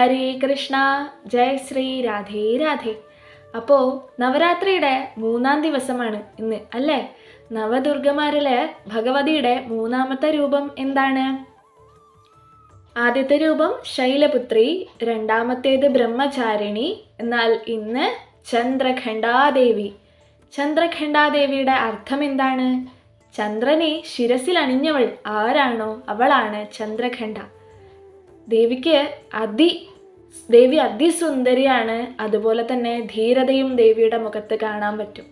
ഹരേ കൃഷ്ണ. ജയ് ശ്രീ രാധേ രാധേ. അപ്പോൾ നവരാത്രിയുടെ മൂന്നാം ദിവസമാണ് ഇന്ന് അല്ലേ? നവദുർഗമാരിലെ ഭഗവതിയുടെ മൂന്നാമത്തെ രൂപം എന്താണ്? ആദ്യത്തെ രൂപം ശൈലപുത്രി രണ്ടാമത്തേത് ബ്രഹ്മചാരിണി എന്നാൽ ഇന്ന് ചന്ദ്രഖണ്ഡാദേവി. ചന്ദ്രഖണ്ഡാദേവിയുടെ അർത്ഥം എന്താണ്? ചന്ദ്രനെ ശിരസിൽ അണിഞ്ഞവൾ ആരാണോ? അവളാണ് ചന്ദ്രഖണ്ഡ. ദേവിക്ക് അതി ദേവി അതിസുന്ദരിയാണ്. അതുപോലെ തന്നെ ധീരതയും ദേവിയുടെ മുഖത്ത് കാണാൻ പറ്റും.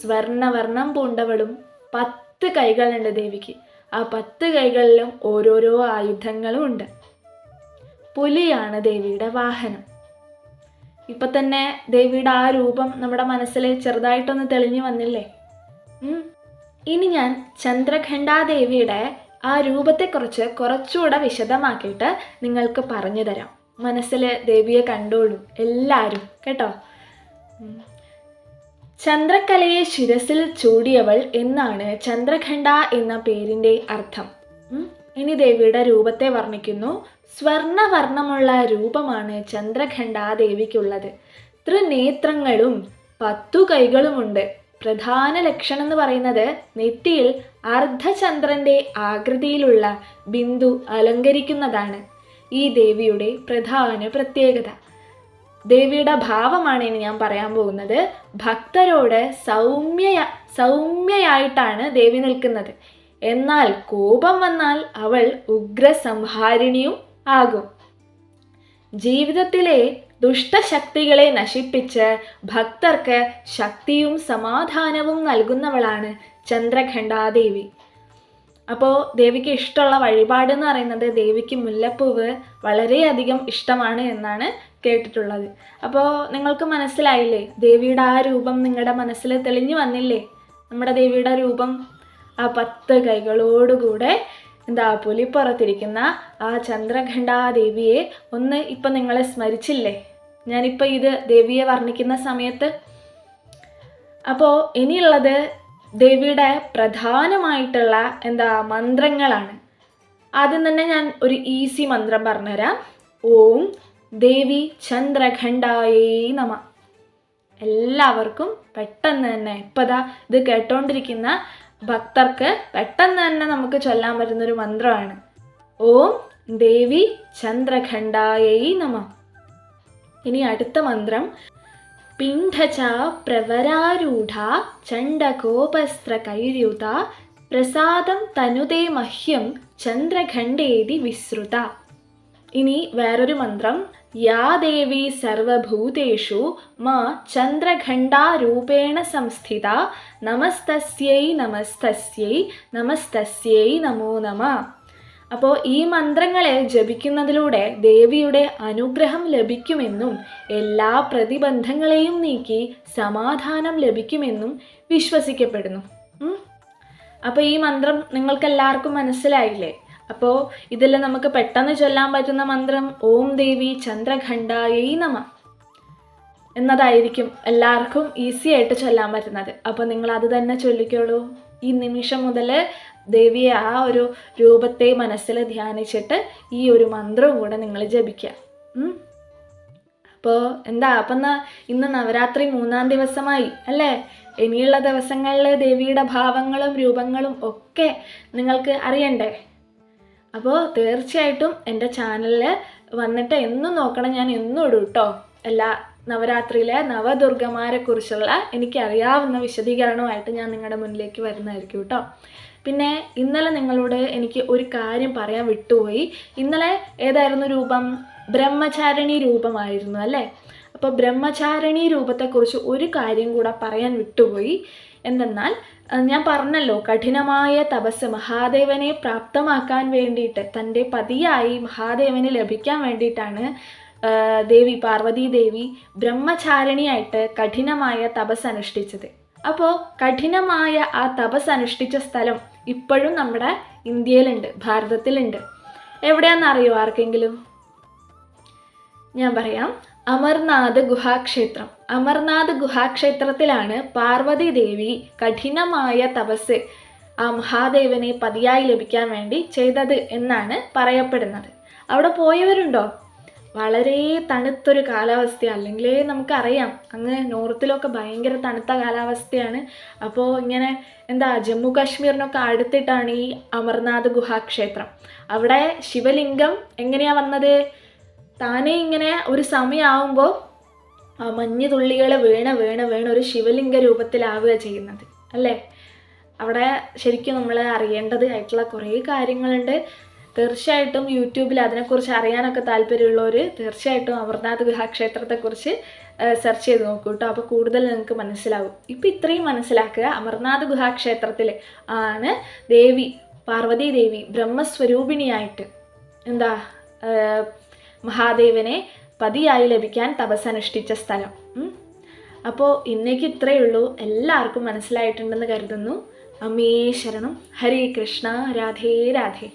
സ്വർണവർണം പൂണ്ടവളും പത്ത് കൈകളുണ്ട് ദേവിക്ക്. ആ പത്ത് കൈകളിലും ഓരോരോ ആയുധങ്ങളും ഉണ്ട്. പുലിയാണ് ദേവിയുടെ വാഹനം. ഇപ്പൊ തന്നെ ദേവിയുടെ ആ രൂപം നമ്മുടെ മനസ്സിൽ ചെറുതായിട്ടൊന്ന് തെളിഞ്ഞു വന്നില്ലേ? ഇനി ഞാൻ ചന്ദ്രഖണ്ഡാദേവിയുടെ ആ രൂപത്തെക്കുറിച്ച് കുറച്ചുകൂടെ വിശദമാക്കിയിട്ട് നിങ്ങൾക്ക് പറഞ്ഞു തരാം. മനസ്സിൽ ദേവിയെ കണ്ടോളൂ എല്ലാവരും കേട്ടോ. ചന്ദ്രക്കലയെ ശിരസിൽ ചൂടിയവൾ എന്നാണ് ചന്ദ്രഖണ്ഡ എന്ന പേരിന്റെ അർത്ഥം. ഇനി ദേവിയുടെ രൂപത്തെ വർണിക്കുന്നു. സ്വർണവർണമുള്ള രൂപമാണ് ചന്ദ്രഖണ്ഡ ദേവിക്കുള്ളത്. ത്രിനേത്രങ്ങളും പത്തു കൈകളുമുണ്ട് പ്രധാന ലക്ഷണം എന്ന് പറയുന്നത് നെറ്റിയിൽ അർദ്ധചന്ദ്രന്റെ ആകൃതിയിലുള്ള ബിന്ദു അലങ്കരിക്കുന്നതാണ്. ഈ ദേവിയുടെ പ്രധാന പ്രത്യേകത. ദേവിയുടെ ഭാവമാണ് ഇനി ഞാൻ പറയാൻ പോകുന്നത്. ഭക്തരോട് സൗമ്യ സൗമ്യയായിട്ടാണ് ദേവി നിൽക്കുന്നത്. എന്നാൽ കോപം വന്നാൽ അവൾ ഉഗ്രസംഹാരിണിയും ആകും. ജീവിതത്തിലെ ദുഷ്ടശക്തികളെ നശിപ്പിച്ച് ഭക്തർക്ക് ശക്തിയും സമാധാനവും നൽകുന്നവളാണ് ചന്ദ്രഖണ്ഡാദേവി. അപ്പോൾ ദേവിക്ക് ഇഷ്ടമുള്ള വഴിപാട് എന്ന് പറയുന്നത് ദേവിക്ക് മുല്ലപ്പൂവ് വളരെയധികം ഇഷ്ടമാണ് എന്നാണ് കേട്ടിട്ടുള്ളത്. അപ്പോൾ നിങ്ങൾക്ക് മനസ്സിലായില്ലേ? ദേവിയുടെ ആ രൂപം നിങ്ങളുടെ മനസ്സിൽ തെളിഞ്ഞു വന്നില്ലേ? നമ്മുടെ ദേവിയുടെ രൂപം ആ പത്ത് കൈകളോടുകൂടെ എന്താ പുലിപ്പുറത്തിരിക്കുന്ന ആ ചന്ദ്രഖണ്ഡാദേവിയെ ഒന്ന് ഇപ്പം നിങ്ങളെ സ്മരിച്ചില്ലേ? ഞാനിപ്പോൾ ഇത് ദേവിയെ വർണിക്കുന്ന സമയത്ത്. അപ്പോൾ ഇനിയുള്ളത് ദേവിയുടെ പ്രധാനമായിട്ടുള്ള എന്താ മന്ത്രങ്ങളാണ്. ആദ്യം തന്നെ ഞാൻ ഒരു ഈസി മന്ത്രം പറഞ്ഞുതരാം. ഓം ദേവി ചന്ദ്രഖണ്ഡായേ നമ. എല്ലാവർക്കും പെട്ടെന്ന് തന്നെ ഇപ്പതാ ഇത് കേട്ടോണ്ടിരിക്കുന്ന ഭക്തർക്ക് പെട്ടെന്ന് തന്നെ നമുക്ക് ചൊല്ലാൻ പറ്റുന്നൊരു മന്ത്രമാണ്. ഓം ദേവി ചന്ദ്രഖണ്ഡായേ നമ. ഇനി അടുത്ത മന്ത്രം. പിണ്ഡച പ്രവരാരൂഢ ചണ്ഡകോപസ്ത്രകൈര്യുത പ്രസാദം തനുതേ മഹ്യം ചന്ദ്രഖണ്ഡേതി വിശ്രുത ഇനി വേറൊരു മന്ത്രം. യാ ദേവി സർവഭൂതേഷു മാ ചന്ദ്രഖണ്ഡാരൂപേണ സംസ്ഥിത നമസ്തസ്യൈ നമസ്തസ്യൈ നമസ്തസ്യൈ നമോ നമ. അപ്പോൾ ഈ മന്ത്രങ്ങളെ ജപിക്കുന്നതിലൂടെ ദേവിയുടെ അനുഗ്രഹം ലഭിക്കുമെന്നും എല്ലാ പ്രതിബന്ധങ്ങളെയും നീക്കി സമാധാനം ലഭിക്കുമെന്നും വിശ്വസിക്കപ്പെടുന്നു. അപ്പോൾ ഈ മന്ത്രം നിങ്ങൾക്കെല്ലാവർക്കും മനസ്സിലായില്ലേ? അപ്പോൾ ഇതിൽ നമുക്ക് പെട്ടെന്ന് ചൊല്ലാൻ പറ്റുന്ന മന്ത്രം ഓം ദേവി ചന്ദ്രഖണ്ഡായൈ നമ എന്നതായിരിക്കും എല്ലാവർക്കും ഈസി ആയിട്ട് ചൊല്ലാൻ പറ്റുന്നത്. അപ്പോൾ നിങ്ങൾ അത് തന്നെ ചൊല്ലിക്കോളൂ. ഈ നിമിഷം മുതൽ ദേവിയെ ആ ഒരു രൂപത്തെ മനസ്സിൽ ധ്യാനിച്ചിട്ട് ഈ ഒരു മന്ത്രവും കൂടെ നിങ്ങൾ ജപിക്കുക. അപ്പോൾ എന്താ അപ്പം എന്നാൽ ഇന്ന് നവരാത്രി മൂന്നാം ദിവസമായി അല്ലേ? ഇനിയുള്ള ദിവസങ്ങളിൽ ദേവിയുടെ ഭാവങ്ങളും രൂപങ്ങളും ഒക്കെ നിങ്ങൾക്ക് അറിയണ്ടേ? അപ്പോൾ തീർച്ചയായിട്ടും എന്റെ ചാനലിൽ വന്നിട്ട് എന്നും നോക്കണം ഞാൻ എന്നും ഇടും കേട്ടോ എല്ലാ നവരാത്രിയിലെ നവദുർഗമാരെ കുറിച്ചുള്ള എനിക്കറിയാവുന്ന വിശദീകരണമായിട്ട് ഞാൻ നിങ്ങളുടെ മുന്നിലേക്ക് വരുന്നതായിരിക്കും കേട്ടോ. പിന്നെ ഇന്നലെ നിങ്ങളോട് എനിക്ക് ഒരു കാര്യം പറയാൻ വിട്ടുപോയി. ഇന്നലെ ഏതായിരുന്നു രൂപം? ബ്രഹ്മചാരിണി രൂപമായിരുന്നു അല്ലേ? അപ്പോൾ ബ്രഹ്മചാരിണി രൂപത്തെക്കുറിച്ച് ഒരു കാര്യം കൂടെ പറയാൻ വിട്ടുപോയി. എന്തെന്നാൽ ഞാൻ പറഞ്ഞല്ലോ കഠിനമായ തപസ് മഹാദേവനെ പ്രാപ്തമാക്കാൻ വേണ്ടിയിട്ട് തന്റെ പതിയായി മഹാദേവന് ലഭിക്കാൻ വേണ്ടിയിട്ടാണ് ദേവി പാർവതി ദേവി ബ്രഹ്മചാരിണിയായിട്ട് കഠിനമായ തപസ് അനുഷ്ഠിച്ചത്. അപ്പോൾ കഠിനമായ ആ തപസ് അനുഷ്ഠിച്ച സ്ഥലം ഇപ്പോഴും നമ്മുടെ ഇന്ത്യയിലുണ്ട് ഭാരതത്തിലുണ്ട്. എവിടെയാണെന്നറിയോ ആർക്കെങ്കിലും? ഞാൻ പറയാം. അമർനാഥ് ഗുഹാക്ഷേത്രം. അമർനാഥ് ഗുഹാക്ഷേത്രത്തിലാണ് പാർവതി ദേവി കഠിനമായ തപസ് ആ മഹാദേവനെ പതിയായി ലഭിക്കാൻ വേണ്ടി ചെയ്തത് എന്നാണ് പറയപ്പെടുന്നത്. അവിടെ പോയവരുണ്ടോ? വളരെ തണുത്തൊരു കാലാവസ്ഥ അല്ലെങ്കിൽ നമുക്കറിയാം. അങ്ങ് നോർത്തിലൊക്കെ ഭയങ്കര തണുത്ത കാലാവസ്ഥയാണ്. അപ്പോൾ ഇങ്ങനെ എന്താ ജമ്മു കാശ്മീരിനൊക്കെ അടുത്തിട്ടാണ് ഈ അമർനാഥ് ഗുഹാക്ഷേത്രം അവിടെ ശിവലിംഗം എങ്ങനെയാണ് വന്നത്? താനേ ഇങ്ങനെ ഒരു സമയമാവുമ്പോൾ മഞ്ഞ് തുള്ളികൾ വീണ വീണ് വീണ് ഒരു ശിവലിംഗ രൂപത്തിലാവുക ചെയ്യുന്നത്. അല്ലേ? അവിടെ ശരിക്കും നമ്മൾ അറിയേണ്ടത് ആയിട്ടുള്ള കുറേ കാര്യങ്ങളുണ്ട്. തീർച്ചയായിട്ടും യൂട്യൂബിൽ അതിനെക്കുറിച്ച് അറിയാനൊക്കെ താല്പര്യമുള്ളവർ തീർച്ചയായിട്ടും അമർനാഥ് ഗുഹാക്ഷേത്രത്തെക്കുറിച്ച് സെർച്ച് ചെയ്ത് നോക്കൂ കേട്ടോ. അപ്പോൾ കൂടുതൽ നിങ്ങൾക്ക് മനസ്സിലാവും. ഇപ്പം ഇത്രയും മനസ്സിലാക്കുക അമർനാഥ് ഗുഹാക്ഷേത്രത്തിൽ ആണ് ദേവി പാർവതി ദേവി ബ്രഹ്മസ്വരൂപിണിയായിട്ട് എന്താ മഹാദേവനെ പതിയായി ലഭിക്കാൻ തപസ്സനുഷ്ഠിച്ച സ്ഥലം. അപ്പോൾ ഇന്നേക്ക് ഇത്രയേ ഉള്ളൂ. എല്ലാവർക്കും മനസ്സിലായിട്ടുണ്ടെന്ന് കരുതുന്നു. അമേ ശരണം. ഹരേ കൃഷ്ണ. രാധേ രാധേ.